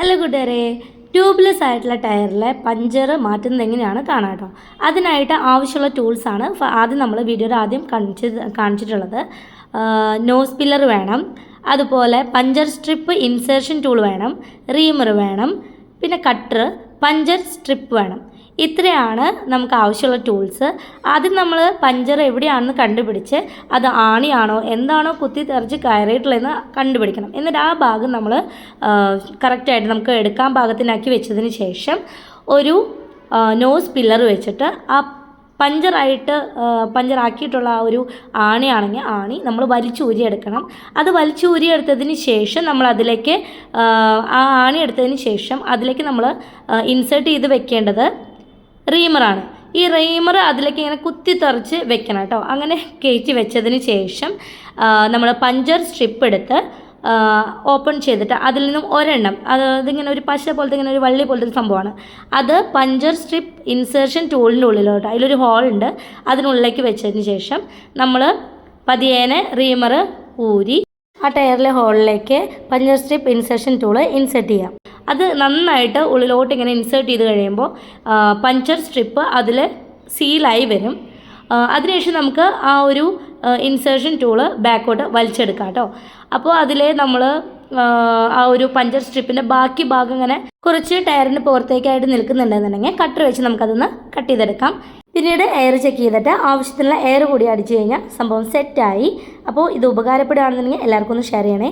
Hello കൂട്ടുകാരെ tubeless ആയിട്ടുള്ള ടയറിലെ puncture മാറ്റുന്നത് എങ്ങനെയാണ് കാണാം കേട്ടോ. അതിനായിട്ട് ആവശ്യമുള്ള ടൂൾസാണ് ആദ്യം നമ്മൾ വീഡിയോയിൽ ആദ്യം കാണിച്ച് കാണിച്ചിട്ടുള്ളത്. നോസ് പില്ലർ വേണം അതുപോലെ പഞ്ചർ സ്ട്രിപ്പ് ഇൻസേർഷൻ ടൂൾ വേണം റീമർ വേണം പിന്നെ കട്ടർ പഞ്ചർ സ്ട്രിപ്പ് വേണം. ഇത്രയാണ് നമുക്ക് ആവശ്യമുള്ള ടൂൾസ്. ആദ്യം നമ്മൾ പഞ്ചർ എവിടെയാണെന്ന് കണ്ടുപിടിച്ച് അത് ആണിയാണോ എന്താണോ കുത്തി തെറിച്ച് കയറിയിട്ടുള്ളതെന്ന് കണ്ടുപിടിക്കണം. എന്നിട്ട് ആ ഭാഗം നമ്മൾ കറക്റ്റായിട്ട് നമുക്ക് എടുക്കാൻ പാകത്തിനാക്കി വെച്ചതിന് ശേഷം ഒരു നോസ് പില്ലർ വെച്ചിട്ട് ആ പഞ്ചറായിട്ട് പഞ്ചറാക്കിയിട്ടുള്ള ആ ഒരു ആണിയാണെങ്കിൽ ആണി നമ്മൾ വലിച്ചൂരിയെടുക്കണം അത് വലിച്ചൂരിയെടുത്തതിന് ശേഷം നമ്മൾ അതിലേക്ക് ആ ആണി എടുത്തതിന് ശേഷം അതിലേക്ക് നമ്മൾ ഇൻസേർട്ട് ചെയ്ത് വെക്കേണ്ടത് റീമറാണ് ഈ റീമർ അതിലേക്ക് ഇങ്ങനെ കുത്തിത്തെറിച്ച് വെക്കണം കേട്ടോ. അങ്ങനെ കയറ്റി വെച്ചതിന് ശേഷം നമ്മൾ പഞ്ചർ സ്ട്രിപ്പ് എടുത്ത് ഓപ്പൺ ചെയ്തിട്ട് അതിൽ നിന്നും ഒരെണ്ണം അത് ഇതിങ്ങനെ ഒരു പശ പോലത്തെ ഇങ്ങനെ ഒരു വള്ളി പോലത്തെ ഒരു സംഭവമാണ്. അത് പഞ്ചർ സ്ട്രിപ്പ് ഇൻസേർഷൻ ടൂളിന്റെ ഉള്ളിലോട്ട് അതിലൊരു ഹോൾ ഉണ്ട്. അതിനുള്ളിലേക്ക് വെച്ചതിന് ശേഷം നമ്മൾ പതിയേനെ റീമർ ഊരി ആ ടയറിലെ ഹോളിലേക്ക് puncture strip insertion tool insert ചെയ്യാം. അത് നന്നായിട്ട് ഉള്ളിലോട്ട് ഇങ്ങനെ ഇൻസേർട്ട് ചെയ്ത് കഴിയുമ്പോൾ പഞ്ചർ സ്ട്രിപ്പ് അതിൽ സീലായി വരും. അതിനുശേഷം നമുക്ക് ആ ഒരു ഇൻസേർഷൻ ടൂൾ ബാക്കോട്ട് വലിച്ചെടുക്കാം കേട്ടോ അപ്പോൾ അതിൽ നമ്മൾ ആ ഒരു പഞ്ചർ സ്ട്രിപ്പിന്റെ ബാക്കി ഭാഗം ഇങ്ങനെ കുറച്ച് ടയറിന് പുറത്തേക്കായിട്ട് നിൽക്കുന്നുണ്ടെന്നുണ്ടെങ്കിൽ കട്ടർ വെച്ച് നമുക്കതൊന്ന് കട്ട് ചെയ്തെടുക്കാം. പിന്നീട് എയർ ചെക്ക് ചെയ്തിട്ട് ആവശ്യത്തിനുള്ള എയർ കൂടി അടിച്ചു കഴിഞ്ഞാൽ സംഭവം സെറ്റായി അപ്പോൾ ഇത് ഉപകാരപ്പെടുകയാണെന്നുണ്ടെങ്കിൽ എല്ലാവർക്കും ഒന്ന് ഷെയർ ചെയ്യണേ.